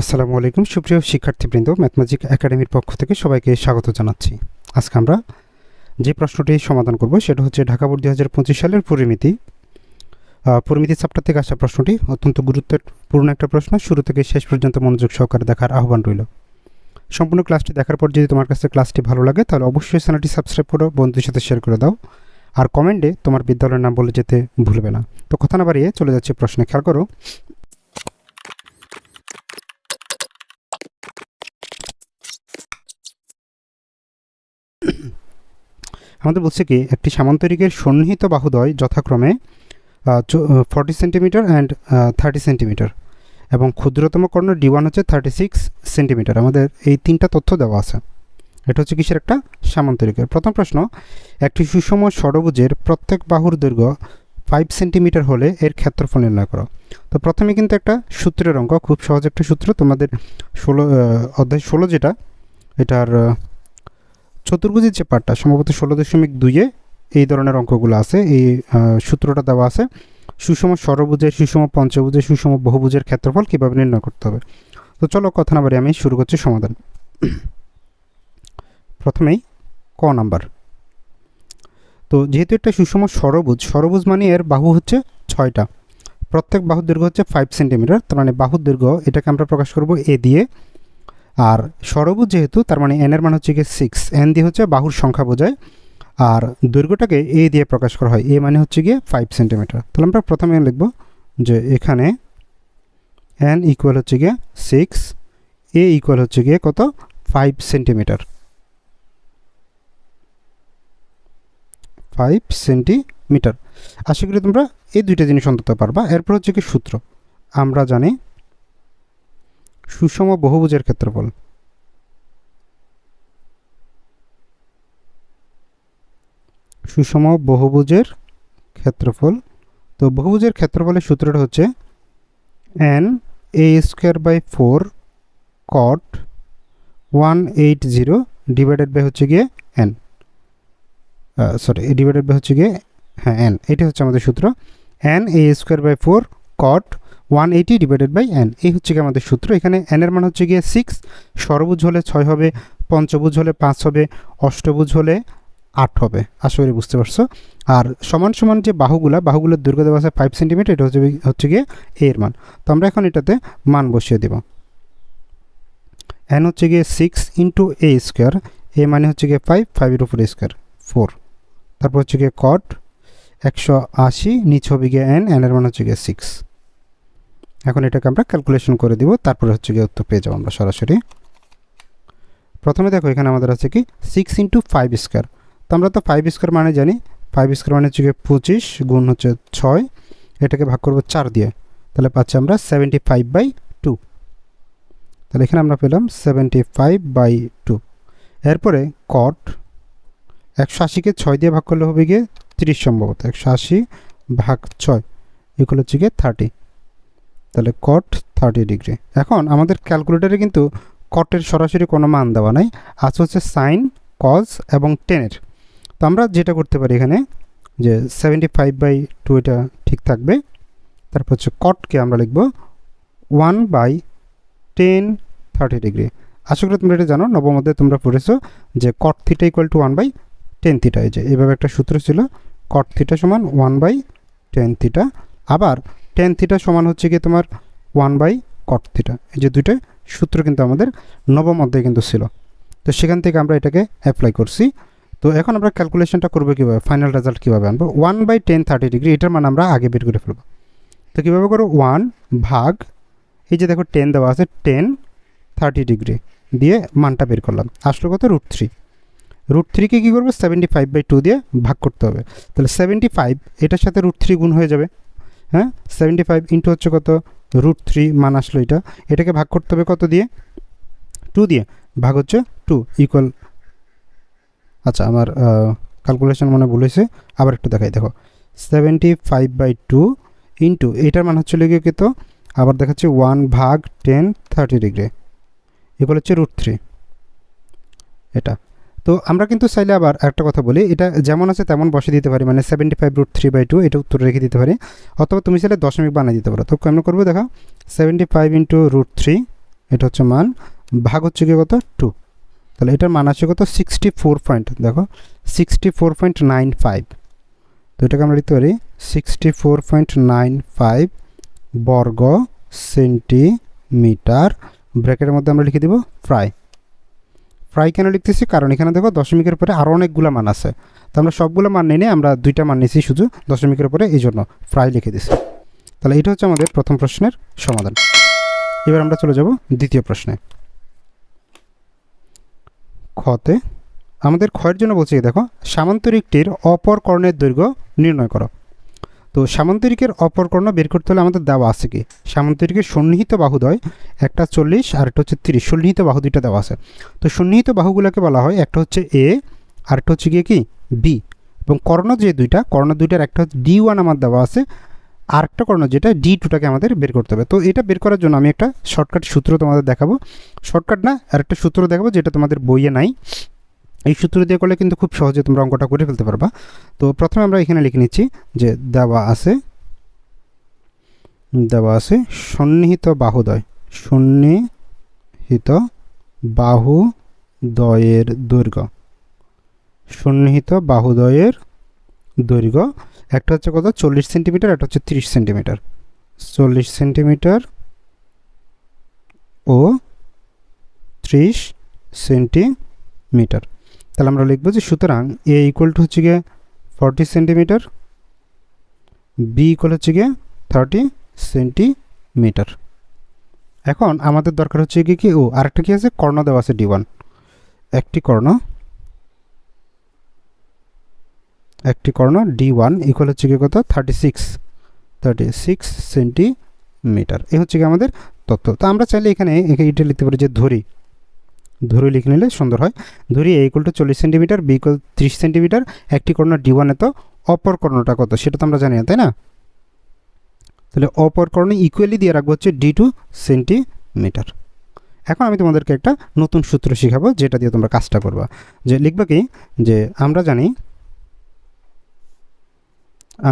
আসসালামু আলাইকুম। সুপ্রিয় শিক্ষার্থীবৃন্দ ম্যাথমেটিক একাডেমির পক্ষ থেকে সবাইকে স্বাগত জানাচ্ছি। আজকে আমরা যে প্রশ্নটি সমাধান করব, সেটা হচ্ছে ঢাকা বোর্ড দুই হাজার পঁচিশ সালের পরিমিতি। পরিমিতি চ্যাপ্টার থেকে আসা প্রশ্নটি অত্যন্ত গুরুত্বপূর্ণ একটা প্রশ্ন। শুরু থেকে শেষ পর্যন্ত মনোযোগ সহকারে দেখার আহ্বান রইল। সম্পূর্ণ ক্লাসটি দেখার পর যদি তোমার কাছে ক্লাসটি ভালো লাগে, তাহলে অবশ্যই চ্যানেলটি সাবস্ক্রাইব করো, বন্ধুদের সাথে শেয়ার করে দাও। আর কমেন্টে তোমার বিদ্যালয়ের নাম বলে যেতে ভুলবে না। তো কথা না বাড়িয়ে চলে যাচ্ছে প্রশ্নে, খেয়াল করো। আমাদের বলছে কি, একটি সামান্তরিকের সন্নিহিত বাহুদয় যথাক্রমে forty centimetre and thirty centimetre এবং ক্ষুদ্রতম কর্ণ ডি ওয়ান হচ্ছে থার্টি সিক্স সেন্টিমিটার আমাদের এই তিনটা তথ্য দেওয়া আছে। এটা হচ্ছে কিসের একটা? সামান্তরিকের। প্রথম প্রশ্ন, একটি সুষম ষড়ভুজের প্রত্যেক বাহুর দৈর্ঘ্য ফাইভ সেন্টিমিটার হলে এর ক্ষেত্রফল নির্ণয় করো। তো প্রথমে কিন্তু একটা সূত্রের অঙ্ক, খুব সহজ একটা সূত্র। তোমাদের ষোলো অধ্যায় ষোলো যেটা, এটার চতুর্ভুজের যে পার্টটা সম্ভবত ষোলো দশমিক দুইয়ে এই ধরনের অঙ্কগুলো আছে, এই সূত্রটা দেওয়া আছে, সুষম ষড়ভুজের সুষম পঞ্চভুজের, সুষম বহুভুজের ক্ষেত্রফল কীভাবে নির্ণয় করতে হবে? তো চলো কথা না আমি শুরু করছি সমাধান। প্রথমেই ক নাম্বার। তো যেহেতু একটা সুষম ষড়ভুজ ষড়ভুজ মানে এর বাহু হচ্ছে ছয়টা। প্রত্যেক বাহুর দৈর্ঘ্য হচ্ছে ফাইভ সেন্টিমিটার তার মানে বাহুর দৈর্ঘ্য এটাকে আমরা প্রকাশ করব এ দিয়ে। আর ষড়ভুজ যেহেতু, তার মানে এনের মান হচ্ছে গিয়ে সিক্স এন দিয়ে হচ্ছে বাহুর সংখ্যা বোঝায়। আর দৈর্ঘ্যটাকে এ দিয়ে প্রকাশ করা হয় এ মানে হচ্ছে গিয়ে ফাইভ সেন্টিমিটার তাহলে আমরা প্রথমে লিখব যে এখানে এন ইকুয়াল হচ্ছে গিয়ে সিক্স এ ইকুয়াল হচ্ছে গিয়ে কত? ফাইভ সেন্টিমিটার ফাইভ সেন্টিমিটার আশা করি তোমরা এই দুইটা জিনিস অন্তত পারবা। এরপর হচ্ছে কি সূত্র। আমরা জানি সুষম বহুভুজের ক্ষেত্রফল। সুষম বহুভুজের ক্ষেত্রফল। তো বহুভুজের ক্ষেত্রফলের সূত্রটা হচ্ছে n a square by four cot one eight zero divided by হচ্ছে গিয়ে এন সরি ডিভাইডেড বাই হচ্ছে গিয়ে হ্যাঁ এন এটা হচ্ছে আমাদের সূত্র। N a square by four cot one eighty divided by n এই হচ্ছে কি আমাদের সূত্র। এখানে এন এর মান হচ্ছে গিয়ে সিক্স ষড়ভুজ হলে ছয় হবে পঞ্চভুজ হলে পাঁচ হবে অষ্টভুজ হলে আট হবে। আশা করি বুঝতে পারছ? আর সমান সমান যে বাহুগুলা, বাহুগুলোর দৈর্ঘ্য দেওয়া আছে ফাইভ সেন্টিমিটার এটা হচ্ছে হচ্ছে গিয়ে এ এর মান। তো আমরা এখন এটাতে মান বসিয়ে দেব। এন হচ্ছে গিয়ে six into a square a মানে হচ্ছে গিয়ে ফাইভ ফাইভের উপর স্কোয়ার ফোর তারপর হচ্ছে গিয়ে কট একশো আশি, নিচ হবে গিয়ে এন এন এর মান হচ্ছে গিয়ে সিক্স এখন এটাকে আমরা ক্যালকুলেশন করে দিব, তারপরে হচ্ছে গিয়ে উত্তর পেয়ে যাব আমরা সরাসরি। প্রথমে দেখো এখানে আমাদের আছে কি সিক্স ইন্টু ফাইভ স্কোয়ার তো আমরা তো ফাইভ স্কোয়ার মানে জানি ফাইভ স্কোয়ার মানে হচ্ছে গিয়ে পঁচিশ গুণ হচ্ছে ছয়, এটাকে ভাগ করব চার দিয়ে। তাহলে পাচ্ছি আমরা সেভেন্টি ফাইভ বাই টু তাহলে এখানে আমরা পেলাম সেভেন্টি ফাইভ বাই টু এরপরে কট একশো আশিকে ছয় দিয়ে ভাগ করলে হবে গিয়ে তিরিশ সম্ভবত, একশো আশি ভাগ ছয় এগুলো হচ্ছে গিয়ে থার্টি তাহলে কট থার্টি ডিগ্রি এখন আমাদের ক্যালকুলেটারে কিন্তু কটের সরাসরি কোনো মান দেওয়া নাই। আছে হচ্ছে সাইন কজ এবং টেনের তো আমরা যেটা করতে পারি এখানে, যে সেভেন্টি ফাইভ বাই টু এটা ঠিক থাকবে। তারপর হচ্ছে কটকে আমরা লিখব one by tan thirty degree আশা করি তোমরা এটা জানো, নবম তোমরা পড়েছো যে cot theta equal to one by tan theta এই যে এভাবে একটা সূত্র ছিল কট থিটা সমান ওয়ান বাই টেন থিটা আবার টেন থিটা সমান হচ্ছে গিয়ে তোমার ওয়ান বাই কট থিটা এই যে দুইটা সূত্র কিন্তু আমাদের নবম অধ্যায়ে কিন্তু ছিল। তো সেখান থেকে আমরা এটাকে অ্যাপ্লাই করছি। তো এখন আমরা ক্যালকুলেশনটা করব কীভাবে ফাইনাল রেজাল্ট কীভাবে আনব? One by tan thirty degree এটার মান আমরা আগে বের করে ফেলব। তো কীভাবে করো? ওয়ান ভাগ, এই যে দেখো টেন দেওয়া আছে টেন থার্টি ডিগ্রি দিয়ে মানটা বের করলাম। আসলো কত? রুট থ্রি রুট থ্রিকে কী করব? সেভেন্টি ফাইভ বাই টু দিয়ে ভাগ করতে হবে। তাহলে সেভেন্টি ফাইভ এটার সাথে রুট থ্রি গুণ হয়ে যাবে। হ্যাঁ? সেভেন্টি ফাইভ ইন্টু হচ্ছে কত? রুট থ্রি মান আসলো এটা। এটাকে ভাগ করতে হবে কত দিয়ে? টু দিয়ে। ভাগ হচ্ছে টু ইকুয়াল আচ্ছা আমার ক্যালকুলেশন মনে ভুল হয়েছে। আবার একটু দেখাই, দেখো। Seventy five by two into এইটার মান হচ্ছে লেগে কত? আবার দেখাচ্ছে ওয়ান ভাগ টেন থার্টি ডিগ্রি ইকুয়াল হচ্ছে রুট থ্রি এটা। তো আমরা কিন্তু চাইলে আবার একটা কথা বলি, এটা যেমন আছে তেমন বসে দিতে পারি মানে seventy five root three by two এটা উত্তর রেখে দিতে পারি। অথবা তুমি চাইলে দশমিক বানিয়ে দিতে পারো। তো কেমন করব দেখো seventy five into root three এটা হচ্ছে মান, ভাগ হচ্ছে কি কত? টু তাহলে এটার মান আছে কত? সিক্সটি ফোর পয়েন্ট দেখো sixty four point nine five তো এটাকে আমরা লিখতে পারি sixty four point nine five বর্গ সেন্টিমিটার ব্র্যাকেটের মধ্যে আমরা লিখে দিব ফ্রাই ফ্রাই কেন লিখতেছি? কারণ এখানে দেখো দশমিকের পরে আরও অনেকগুলো মান আছে। তো আমরা সবগুলো মান নিয়ে আমরা দুইটা মান নিয়েছি শুধু দশমিকের পরে এই জন্য ফ্রাই লিখে দিছি। তাহলে এটা হচ্ছে আমাদের প্রথম প্রশ্নের সমাধান। এবার আমরা চলে যাব দ্বিতীয় প্রশ্নে। খতে আমাদের ক্ষয়ের জন্য বলছি, দেখো, সামান্তরিকটির অপর কর্ণের দৈর্ঘ্য নির্ণয় করো। তো সামান্তরিকের অপর কর্ণ বের করতে হলে আমাদের দেওয়া আছে কি? সামান্তরিকের সন্নিহিত বাহুদয় একটা চল্লিশ আর একটা হচ্ছে তিরিশ। সন্নিহিত বাহু দুইটা দেওয়া আছে। তো সন্নিহিত বাহুগুলোকে বলা হয় একটা হচ্ছে এ, আর একটা হচ্ছে গিয়ে কি? বি। এবং কর্ণ যে দুইটা, কর্ণ দুইটার একটা হচ্ছে ডি ওয়ান আমার দেওয়া আছে। আরেকটা কর্ণ যেটা, ডি টুটাকে আমাদের বের করতে হবে। তো এটা বের করার জন্য আমি একটা শর্টকাট সূত্র তোমাদের দেখাবো। শর্টকাট না আরেকটা সূত্র দেখাবো যেটা তোমাদের বইয়ে নাই। এই সূত্র দিয়ে করলে কিন্তু খুব সহজে তোমরা অঙ্কটা করে ফেলতে পারবা। তো প্রথমে আমরা এখানে লিখে নিচ্ছি যে দেওয়া আছে দেওয়া আছে সন্নিহিত বাহুদয়। সন্নিহিত বাহুদয়ের দৈর্ঘ্য। সন্নিহিত বাহুদয়ের দৈর্ঘ্য, একটা হচ্ছে কত? চল্লিশ সেন্টিমিটার, একটা হচ্ছে তিরিশ সেন্টিমিটার। চল্লিশ সেন্টিমিটার ও ত্রিশ সেন্টিমিটার। তাহলে আমরা লিখব যে সুতরাং এ ইকুয়াল টু হচ্ছে গিয়ে ফর্টি সেন্টিমিটার বি ইকুয়াল হচ্ছে গিয়ে থার্টি সেন্টিমিটার এখন আমাদের দরকার হচ্ছে কি কি? ও, আরেকটা কি আছে? কর্ণ দেওয়া আছে ডি ওয়ান একটি কর্ণ একটি কর্ণ ডি ওয়ান ইকুয়াল হচ্ছে কি কত? Thirty six thirty six centimetre এই হচ্ছে কি আমাদের তথ্য তো আমরা চাইলে এখানে এটা লিখতে পারি যে ধরি। ধরে লিখে নিলে সুন্দর হয়। ধরি এ ইকুয়াল টু চল্লিশ সেন্টিমিটার বি ইকুয়াল ত্রিশ সেন্টিমিটার একটি কর্ণ ডি ওয়ানে তো অপর কর্ণটা কত? সেটা তো আমরা জানি না, তাই না? তাহলে অপর কর্ণ ইকুয়ালি দিয়ে রাখব হচ্ছে ডি টু সেন্টিমিটার এখন আমি তোমাদেরকে একটা নতুন সূত্র শেখাবো, যেটা দিয়ে তোমরা কাজটা করবা। যে লিখবে কি? যে আমরা জানি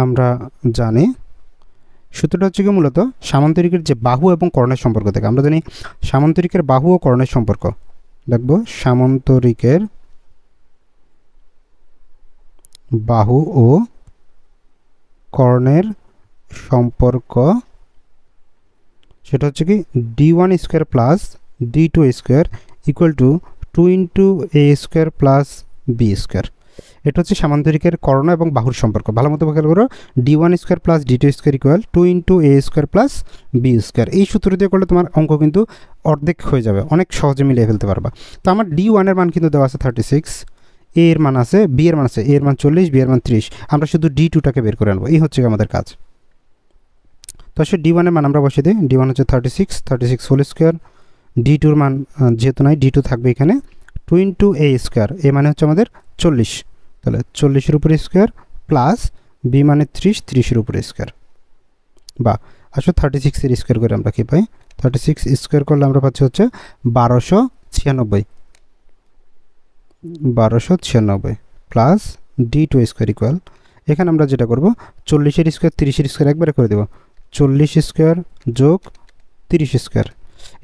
আমরা জানি, সূত্রটা হচ্ছে কি মূলত সামান্তরিকের যে বাহু এবং কর্ণের সম্পর্ক থেকে। আমরা জানি সামান্তরিকের বাহু ও কর্ণের সম্পর্ক। দেখব, সামন্তরিকের বাহু ও কর্ণের সম্পর্ক। সেটা হচ্ছে কি D one square plus D two square equal to two into a square plus b square এটা হচ্ছে সামান্তরিকের কর্ণ এবং বাহুর সম্পর্ক। ভালো মতো খেয়াল করো। D one square plus D two square equal to into a square plus b square এই সূত্র দিয়ে করলে তোমার অঙ্ক কিন্তু অর্ধেক হয়ে যাবে। অনেক সহজে মিলিয়ে ফেলতে পারবা। তো আমার ডি ওয়ানের মান কিন্তু দেওয়া আছে থার্টি সিক্স এ এর মান আছে বি এর মান আছে এ এর মান চল্লিশ বি এর মান ত্রিশ। আমরা শুধু ডি টুটাকে বের করে আনব। এই হচ্ছে আমাদের কাজ। তো আসলে ডি ওয়ানের মান আমরা বসে দিই। ডি ওয়ান হচ্ছে thirty six thirty six whole square D টুর মান যেহেতু নয় ডি টু থাকবে এখানে। Two into a square a মানে হচ্ছে আমাদের চল্লিশ। তাহলে চল্লিশের উপরে স্কোয়ার প্লাস বি মানে ত্রিশ, ত্রিশের উপরে স্কোয়ার বা আসলে থার্টি সিক্সের স্কোয়ার করে আমরা কী পাই? থার্টি সিক্স স্কোয়ার করলে আমরা পাচ্ছি হচ্ছে বারোশো ছিয়ানব্বই। বারোশো ছিয়ানব্বই plus D two square equal এখানে আমরা যেটা করব, চল্লিশের স্কোয়ার তিরিশের স্কোয়ার একবারে করে দেবো। চল্লিশ স্কোয়ার যোগ তিরিশ স্কোয়ার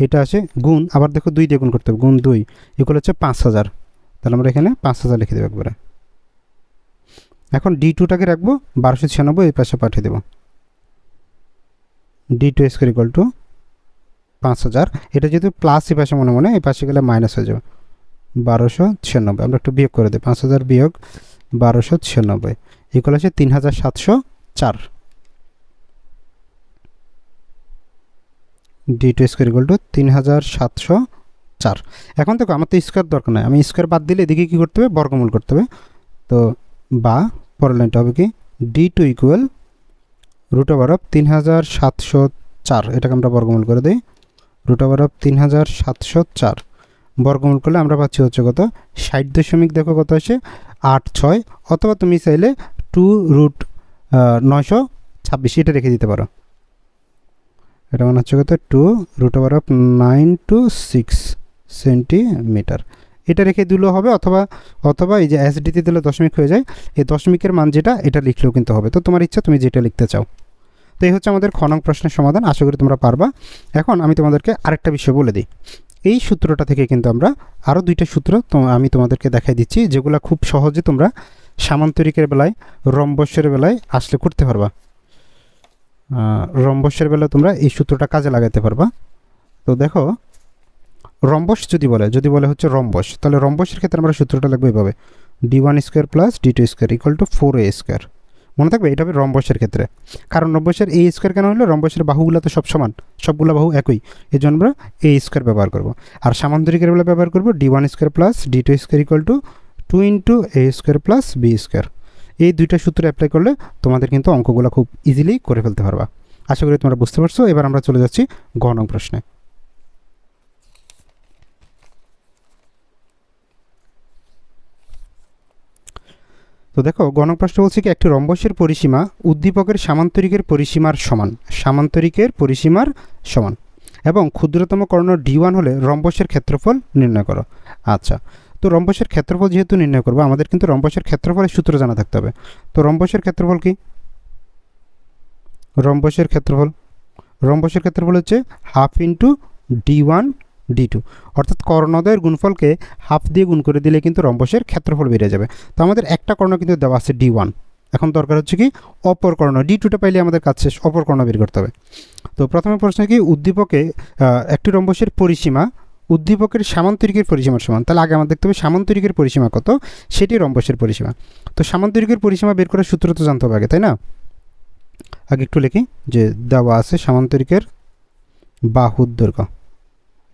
এটা আছে গুণ, আবার দেখো দুই দিয়ে গুণ করতে হবে, গুণ দুই এগুলো হচ্ছে পাঁচ হাজার। তাহলে আমরা এখানে পাঁচ হাজার লিখে দেবো একবারে। এখন ডি টুটাকে রাখব, বারোশো ছিয়ানব্বই এই পাশে পাঠিয়ে দেবো। D two square equal to পাঁচ হাজার। এটা যেহেতু প্লাস এই পাশে মনে মনে, এই পাশে গেলে মাইনাস হয়ে যাবে। বারোশো ছিয়ানব্বই, আমরা একটু বিয়োগ করে দিই। পাঁচ হাজার বিয়োগ বারোশো ছিয়ানব্বই ইকুয়াল আছে তিন হাজার সাতশো চার। D two square equal to তিন হাজার সাতশো চার। এখন দেখো, আমার তো স্কোয়ার দরকার নয় আমি স্কোয়ার বাদ দিলে এদিকে কী করতে হবে? বর্গমূল করতে হবে। তো বা পরের লাইনটা হবে কি? D two equal root over of তিন হাজার সাতশো চার। এটাকে আমরা বর্গমূল করে দিই। রুট ওভার অফ তিন হাজার সাতশো চার। বর্গমূল করলে আমরা পাচ্ছি হচ্ছে কত? ষাট দশমিক দেখো কত আছে আট ছয়। অথবা তুমি চাইলে টু রুট নয়শো ছাব্বিশ। এটা রেখে দিতে পারো। এটা মানে হচ্ছে কত? Two root over of nine two six centimetre এটা রেখে দিলেও হবে অথবা অথবা এই যে এসডিতে দিলে দশমিক হয়ে যায়, এই দশমিকের মান যেটা, এটা লিখলেও কিন্তু হবে। তো তোমার ইচ্ছা, তুমি যেটা লিখতে চাও। তো এই হচ্ছে আমাদের খনং প্রশ্নের সমাধান। আশা করি তোমরা পারবা। এখন আমি তোমাদেরকে আরেকটা বিষয় বলে দিই। এই সূত্রটা থেকে কিন্তু আমরা আরও দুইটা সূত্র আমি তোমাদেরকে দেখাই দিচ্ছি, যেগুলো খুব সহজে তোমরা সামান্তরিকের বেলায় রম্বসের বেলায় আসলে করতে পারবা। রম্বসের বেলায় তোমরা এই সূত্রটা কাজে লাগাতে পারবা। তো দেখো রম্বস যদি বলে যদি বলে হচ্ছে রম্বস, তাহলে রম্বসের ক্ষেত্রে আমরা সূত্রটা লিখব এভাবে D one square plus D two square equal to four a square মনে থাকবে? এটা হবে রম্বসের ক্ষেত্রে। কারণ রম্বসের এ স্কোয়ার কেন হলো? রম্বসের বাহুগুলো তো সব সমান। সবগুলো বাহু একই। এই জন্য আমরা এ স্কোয়ার ব্যবহার করব। আর সামান্তরিকের বেলা ব্যবহার করব D one square plus D two square equal to two into a square plus b square এই দুইটা সূত্র অ্যাপ্লাই করলে তোমাদের কিন্তু অঙ্কগুলো খুব ইজিলি করে ফেলতে পারবা। আশা করি তোমরা বুঝতে পারছ। এবার আমরা চলে যাচ্ছি গ নং প্রশ্নে। তো দেখো গণক প্রশ্ন বলছে কি, একটি রম্বসের পরিসীমা উদ্দীপকের সামান্তরিকের পরিসীমার সমান। সামান্তরিকের পরিসীমার সমান। এবং ক্ষুদ্রতম কর্ণ ডি ওয়ান হলে রম্বসের ক্ষেত্রফল নির্ণয় করো। আচ্ছা তো রম্বসের ক্ষেত্রফল যেহেতু নির্ণয় করব, আমাদের কিন্তু রম্বসের ক্ষেত্রফলের সূত্র জানা থাকতে হবে। তো রম্বসের ক্ষেত্রফল কি? রম্বসের ক্ষেত্রফল রম্বসের ক্ষেত্রফল হচ্ছে half into D one D two. অর্থাৎ কর্ণদয়ের গুণফলকে হাফ দিয়ে গুণ করে দিলে কিন্তু রম্বসের ক্ষেত্রফল বেড়ে যাবে। তো আমাদের একটা কর্ণ কিন্তু দেওয়া আছে ডি ওয়ান। এখন দরকার হচ্ছে কি, অপর কর্ণ। ডি টুটা পাইলে আমাদের কাজ শেষ, অপর কর্ণ বের করতে হবে। তো প্রথমে প্রশ্ন কি, উদ্দীপকে একটি রম্বসের পরিসীমা, উদ্দীপকের সামান্তরিকের পরিসীমার সমান। তাহলে আগে আমাদের দেখতে হবে সামান্তরিকের পরিসীমা কত, সেটি রম্বসের পরিসীমা। তো সামান্তরিকের পরিসীমা বের করার সূত্র তো জানতে হবে আগে, তাই না? আগে একটু লিখি, যে দেওয়া আছে সামান্তরিকের বাহুর দৈর্ঘ্য।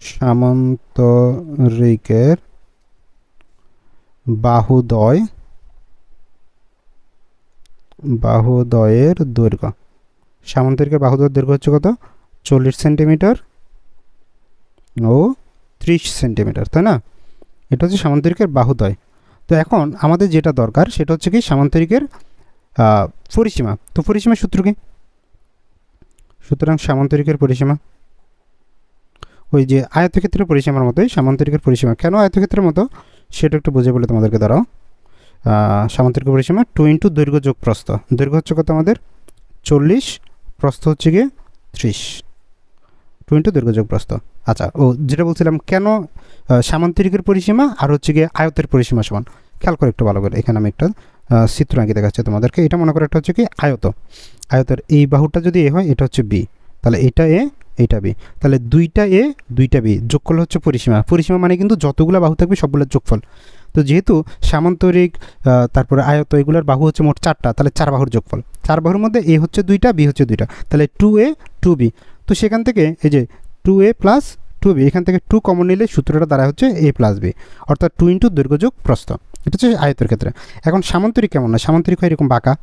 সামান্তরিকের বাহুদয়, বাহুদয়ের দৈর্ঘ্য। সামান্তরিকের বাহুদয়ের দৈর্ঘ্য হচ্ছে কত? চল্লিশ সেন্টিমিটার ও ত্রিশ সেন্টিমিটার, তাই না? এটা হচ্ছে সামান্তরিকের বাহুদয়। তো এখন আমাদের যেটা দরকার সেটা হচ্ছে কি সামান্তরিকের পরিসীমা। তো পরিসীমার সূত্র কি? সুতরাং সামান্তরিকের পরিসীমা। ওই যে আয়তক্ষেত্রের পরিসীমার মতোই সামান্তরিকের পরিসীমা। কেন আয়তক্ষেত্রের মতো? সেটা একটু বুঝে বলে তোমাদেরকে দাঁড়াও সামান্তরিক পরিসীমা টু ইন্টু দৈর্ঘ্য যোগ প্রস্থ। দৈর্ঘ্য হচ্ছে কত আমাদের? চল্লিশ, প্রস্থ হচ্ছে গিয়ে ত্রিশ। টু ইন্টু দৈর্ঘ্য যোগ প্রস্থ। আচ্ছা ও যেটা বলছিলাম, কেন সামান্তরিকের পরিসীমা আর হচ্ছে গিয়ে আয়তের পরিসীমা সমান? খেয়াল করে একটু ভালো করে। এখানে আমি একটা চিত্র আঁকি দেখাচ্ছি তোমাদেরকে। এটা মনে করো একটা হচ্ছে কি আয়ত। আয়তের এই বাহুটা যদি এ হয়, এটা হচ্ছে বি তাহলে এটা এ এইটা বি। তাহলে দুইটা এ, দুইটা বি। যোগ করলে হচ্ছে পরিসীমা। পরিসীমা মানে কিন্তু যতগুলো বাহু থাকবে সবগুলোর যোগফল। তো যেহেতু সামান্তরিক তারপরে আয়ত এগুলোর বাহু হচ্ছে মোট চারটা, তাহলে চার বাহুর যোগফল। চার বাহুর মধ্যে এ হচ্ছে দুইটা, বি হচ্ছে দুইটা। তাহলে টু এ, টু বি। তো সেখান থেকে এই যে two a plus two b, এখান থেকে টু কমন নিলে সূত্রটা দ্বারা হচ্ছে এ প্লাস বি। অর্থাৎ টু ইন্টু দৈর্ঘ্যযোগ প্রস্থ। এটা হচ্ছে আয়তের ক্ষেত্রে। এখন সামান্তরিক কেমন না সামান্তরিক হয় এরকম বাঁকা।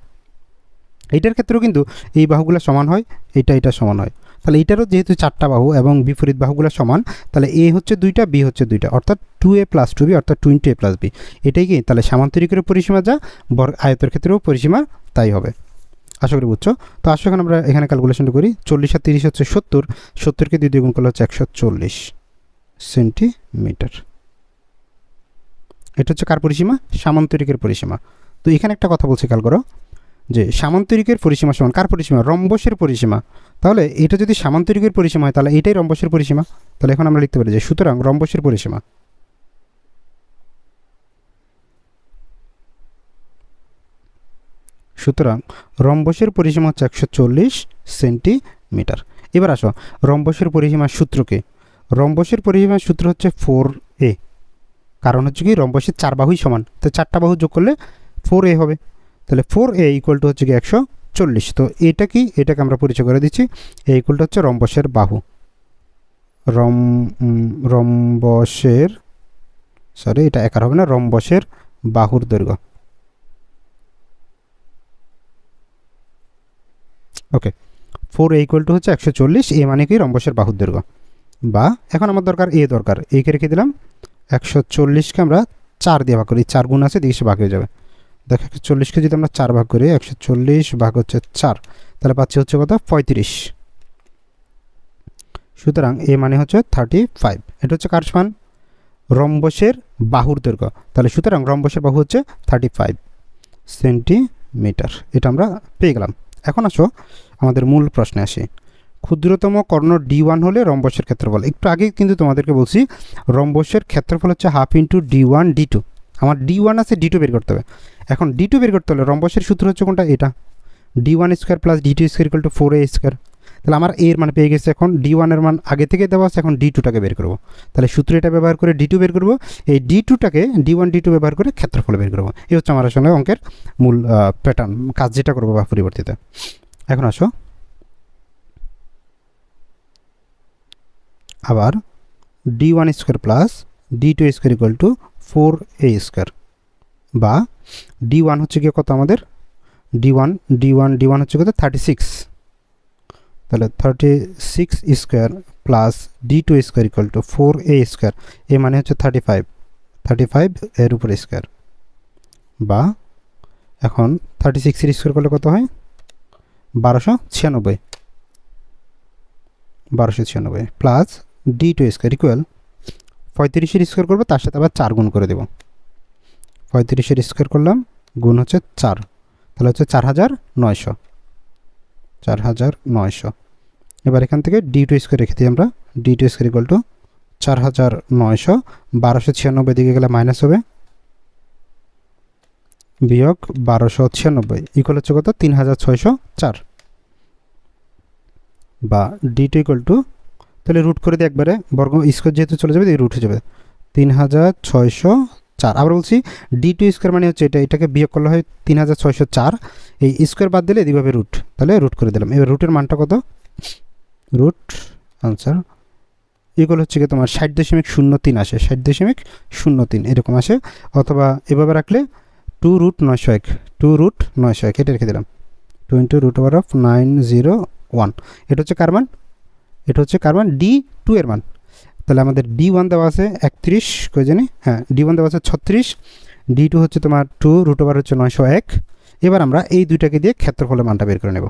এইটার ক্ষেত্রেও কিন্তু এই বাহুগুলো সমান হয়, এটা এটা সমান হয়। তাহলে এটারও যেহেতু চারটা বাহু এবং বিপরীত বাহুগুলো সমান, তাহলে এ হচ্ছে দুইটা বি হচ্ছে দুইটা, অর্থাৎ two a plus two b অর্থাৎ two into a plus b এটাই কি? তাহলে সামান্তরিকেরও পরিসীমা যা, বর আয়তের ক্ষেত্রেও পরিসীমা তাই হবে। আশা করি বুঝছ? তো আসো এখন আমরা এখানে ক্যালকুলেশনটা করি। চল্লিশ আর তিরিশ হচ্ছে সত্তর। সত্তরকে দুই দ্বিগুণ করলে হচ্ছে একশো চল্লিশ সেন্টিমিটার। এটা হচ্ছে কার পরিসীমা? সামান্তরিকের পরিসীমা। তো এখানে একটা কথা বলছি, খেয়াল করো। যে সামান্তরিকের পরিসীমা সমান, কার পরিসীমা? রম্বসের পরিসীমা। তাহলে এটা যদি সামান্তরিকের পরিসীমা হয়, তাহলে এটাই রম্বসের পরিসীমা। তাহলে এখন আমরা লিখতে পারি যে সুতরাং রম্বসের পরিসীমা। সুতরাং রম্বসের পরিসীমা হচ্ছে একশো চল্লিশ সেন্টিমিটার। এবার আসো, রম্বসের পরিসীমার সূত্রকে রম্বসের পরিসীমার সূত্র হচ্ছে ফোর এ। কারণ হচ্ছে কি, রম্বসের চার বাহুই সমান। তো চারটা বাহু যোগ করলে ফোর এ হবে। তাহলে ফোর এ ইকুয়াল টু হচ্ছে কি একশো চল্লিশ। তো এটা কি? এটাকে আমরা পরিচয় করে দিচ্ছি। এ ইকুয়াল টু হচ্ছে রম্বসের বাহু। রম রম্বসের সরি এটা একার হবে না, রম্বসের বাহুর দৈর্ঘ্য। Okay four a equal to হচ্ছে একশো চল্লিশ এ মানে কি? রম্বসের বাহুর দৈর্ঘ্য। বা এখন আমার দরকার এ দরকার। একে রেখে দিলাম। একশো চল্লিশকে আমরা চার দিয়ে ভাগ করি। চার গুণ আছে দিকে ভাগ হয়ে যাবে। দেখো একশো চল্লিশকে যদি আমরা চার ভাগ করি, একশো চল্লিশ ভাগ হচ্ছে চার। তাহলে পাচ্ছি হচ্ছে কত? পঁয়ত্রিশ। সুতরাং এ মানে হচ্ছে থার্টি ফাইভ এটা হচ্ছে কার সমান? রম্বসের বাহুর দৈর্ঘ্য। তাহলে সুতরাং রম্বসের বাহু হচ্ছে থার্টি ফাইভ সেন্টিমিটার এটা আমরা পেয়ে গেলাম। এখন আসো, আমাদের মূল প্রশ্নে আসি। ক্ষুদ্রতম কর্ণ ডি ওয়ান হলে রম্বসের ক্ষেত্রফল। একটু আগে কিন্তু তোমাদেরকে বলছি, রম্বসের ক্ষেত্রফল হচ্ছে half into D one D two আমার ডি ওয়ান আছে ডি টু বের করতে হবে। এখন ডি টু বের করতে হলে রম্বসের সূত্র হচ্ছে কোনটা? এটা। D one square plus D two square equal to four a square তাহলে আমার এর মান পেয়ে গেছে এখন। ডি ওয়ানের মান আগে থেকে দেওয়া আছে, এখন ডি টুটাকে বের করব। তাহলে সূত্র এটা ব্যবহার করে ডি টু বের করব। এই ডি টুটাকে ডি ওয়ান ডি টু ব্যবহার করে ক্ষেত্রফল বের করব। এই হচ্ছে আমার আসলে অঙ্কের মূল প্যাটার্ন কাজ যেটা করব বা পরিবর্তিত। এখন আসো। আবার D one square plus D two square equal to four a square বা ডি ওয়ান হচ্ছে গিয়ে কত আমাদের? D one D one D one হচ্ছে কত থার্টি সিক্স তাহলে thirty six square plus D two square equal to four a square a মানে হচ্ছে থার্টি ফাইভ থার্টি ফাইভ এর উপর স্কোয়ার বা এখন থার্টি সিক্সের স্কোয়ার করলে কত হয়? বারোশো ছিয়ানব্বই। বারোশো ছিয়ানব্বই। Plus D two square equal পঁয়ত্রিশের স্কোয়ার করব, তার সাথে আবার চার গুণ করে দেবো। পঁয়ত্রিশের স্কোয়ার করলাম, গুণ হচ্ছে চার। তাহলে হচ্ছে চার হাজার নয়শো। চার হাজার নয়শো। এবার এখান থেকে ডি টু স্কোয়ার রেখে দিই আমরা। D two square equal to চার হাজার নয়শো, বারোশো ছিয়ানব্বই দিকে গেলে মাইনাস হবে। বিয়োগ বারোশো ছিয়ানব্বই ইকুয়াল হচ্ছে কত? তিন হাজার ছয়শো চার। বা ডি টু ইকুয়াল টু তাহলে রুট করে দিই একবারে, বর্গ স্কোয়ার যেহেতু চলে যাবে রুট হয়ে যাবে। তিন হাজার ছয়শো চার। আবার বলছি ডি টু স্কোয়ার মানে হচ্ছে এটা, এটাকে বিয়োগ করলে হয় তিন হাজার ছয়শো চার। এই স্কোয়ার বাদ দিলে এদিকে রুট তাহলে রুট করে দিলাম। এবার রুটের মানটা কত? রুট আনসার এগুলো হচ্ছে কি তোমার ষাট দশমিক শূন্য তিন আসে। ষাট দশমিক শূন্য তিন, এরকম আসে। অথবা এভাবে রাখলে টু রুট নয়শো এক টু রুট নয়শো এক এটা রেখে দিলাম। Two into root over of nine zero one এটা হচ্ছে কার মান? এটা হচ্ছে কার মান? ডি টু এর মান। তাহলে আমাদের ডি ওয়ান দেওয়া আছে একত্রিশ, কই জানি? হ্যাঁ ডি ওয়ান দেওয়া আছে ছত্রিশ ডি টু হচ্ছে তোমার টু রুট ওভার হচ্ছে নয়শো এক। এবার আমরা এই দুইটাকে দিয়ে ক্ষেত্রফলের মানটা বের করে নেব।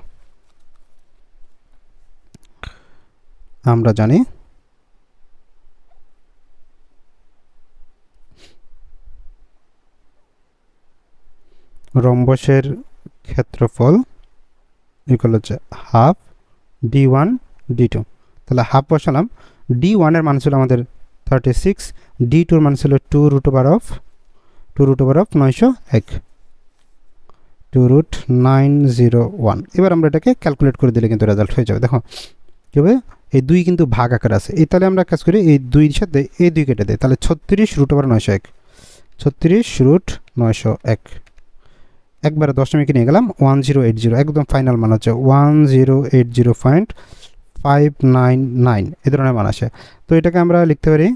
আমরা জানি রম্বসের ক্ষেত্রফল ইকুয়াল হচ্ছে half D one D two তাহলে হাফ বসালাম ডি ওয়ানের মান ছিল আমাদের থার্টি সিক্স ডি টুর মান ছিল two root over of two root over of নয়শো এক। Two root nine zero one এবার আমরা এটাকে ক্যালকুলেট করে দিলে কিন্তু রেজাল্ট হয়ে যাবে। দেখো, কী হবে? এই দুই কিন্তু ভাগ আকার আছে। এই তাহলে আমরা কাজ করি, এই দুই সাথে এই দুই কেটে দেয় তাহলে ছত্রিশ রুট ওভার নয়শো এক। ছত্রিশ রুট নয়শো এক। একবারে দশমিকে নিয়ে গেলাম ওয়ান জিরো এইট জিরো একদম ফাইনাল মান হচ্ছে one zero eight zero point five nine nine এ ধরনের মান আসে। তো এটাকে আমরা লিখতে পারি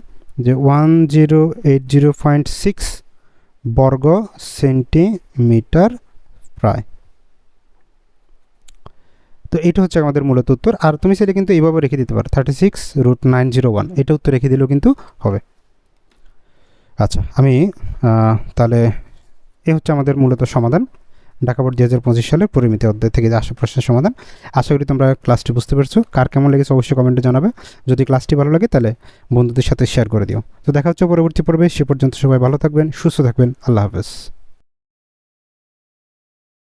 যে one zero eight zero point six বর্গ সেন্টিমিটার প্রায়। তো এটা হচ্ছে আমাদের মূলত উত্তর। আর তুমি সেটা কিন্তু এইভাবে রেখে দিতে পারো। Thirty six root nine zero one এটা উত্তর রেখে দিলেও কিন্তু হবে। আচ্ছা আমি তাহলে এ হচ্ছে আমাদের মূলত সমাধান। ঢাকা বোর্ড দু হাজার পঁচিশ সালে পরিমিতি অধ্যায় থেকে আসা প্রশ্নের সমাধান। আশা করি তোমরা ক্লাসটি বুঝতে পেরেছ। কার কেমন লেগেছে অবশ্যই কমেন্টে জানাবে। যদি ক্লাসটি ভালো লাগে তাহলে বন্ধুদের সাথে শেয়ার করে দিও। তো দেখা হচ্ছে পরবর্তী পর্বে। সে পর্যন্ত সবাই ভালো থাকবেন, সুস্থ থাকবেন। আল্লাহ হাফেজ।